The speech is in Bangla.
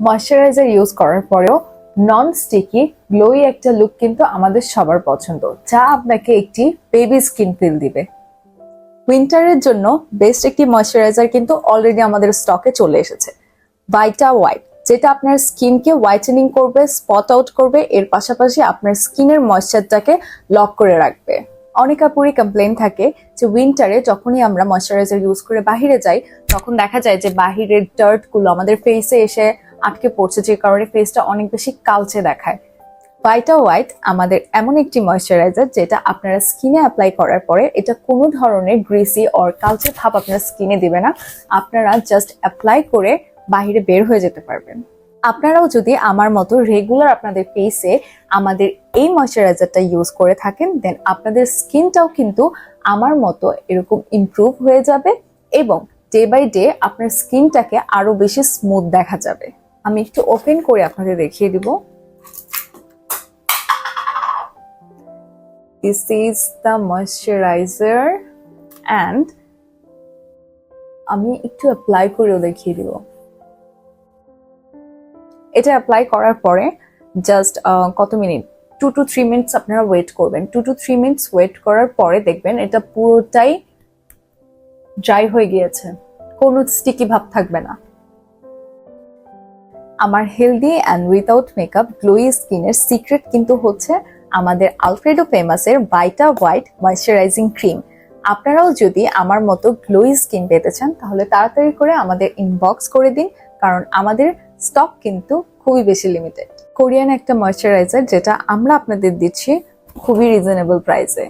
ময়শ্চারাইজার ইউজ করার পরেও নন স্টিকি গ্লোই একটা লুক কিন্তু আমাদের সবার পছন্দ, যা আপনাকে একটি বেবি স্কিন ফিল দিবে। উইন্টারের জন্য বেস্ট একটি ময়শ্চারাইজার কিন্তু অলরেডি আমাদের স্টকে চলে এসেছে ভাইটা হোয়াইট যেটা আপনার স্কিনকে হোয়াইটেনিং করবে স্পট আউট করবে, এর পাশাপাশি আপনার স্কিনের ময়শ্চারটাকে লক করে রাখবে। অনেক আপুরই কমপ্লেন থাকে যে উইন্টারে যখনই আমরা ময়শ্চারাইজার ইউজ করে বাহিরে যাই, তখন দেখা যায় যে বাহিরের ডার্টগুলো আমাদের ফেসে এসে আটকে পড়ছে, যে কারণে ফেসটা অনেক বেশি কালচে দেখায়। ভাইটা হোয়াইট আমাদের এমন একটি ময়শ্চারাইজার যেটা আপনারা স্কিনে অ্যাপ্লাই করার পরে এটা কোনো ধরনের গ্রিসি অর কালচে ভাব আপনার স্কিনে দিবে না। আপনারা জাস্ট অ্যাপ্লাই করে বাইরে বের হয়ে যেতে পারবেন। আপনারাও যদি আমার মতো রেগুলার আপনাদের ফেসে আমাদের এই ময়শ্চারাইজারটা ইউজ করে থাকেন দেন আপনাদের স্কিনটাও কিন্তু আমার মতো এরকম ইমপ্রুভ হয়ে যাবে এবং ডে বাই ডে আপনার স্কিনটাকে আরও বেশি স্মুথ দেখা যাবে। আমি একটু ওপেন করে আপনাদের দেখিয়ে দিব। This is the moisturiser and আমি একটু অ্যাপ্লাই করেও দেখিয়ে দিব। এটা অ্যাপ্লাই করার পরে জাস্ট কত minute? Two two three minutes আপনারা ওয়েট করবেন। Two two three minutes wait করার পরে দেখবেন এটা পুরোটাই ড্রাই হয়ে গিয়েছে। কোনো স্টিকি ভাব থাকবে না। আমার healthy and without makeup glowy স্কিনের সিক্রেট কিন্তু হচ্ছে আমাদের আলফ্রেডো ফেমাসের বাইটা হোয়াইট ময়শ্চারাইজিং ক্রিম আপনারাও যদি আমার মতো গ্লোই স্কিন পেতে চান, তাহলে তাড়াতাড়ি করে আমাদের ইনবক্স করে দিন, কারণ আমাদের স্টক কিন্তু খুবই বেশি লিমিটেড কোরিয়ান একটা ময়শ্চারাইজার যেটা আমরা আপনাদের দিচ্ছি খুবই রিজনেবল প্রাইসে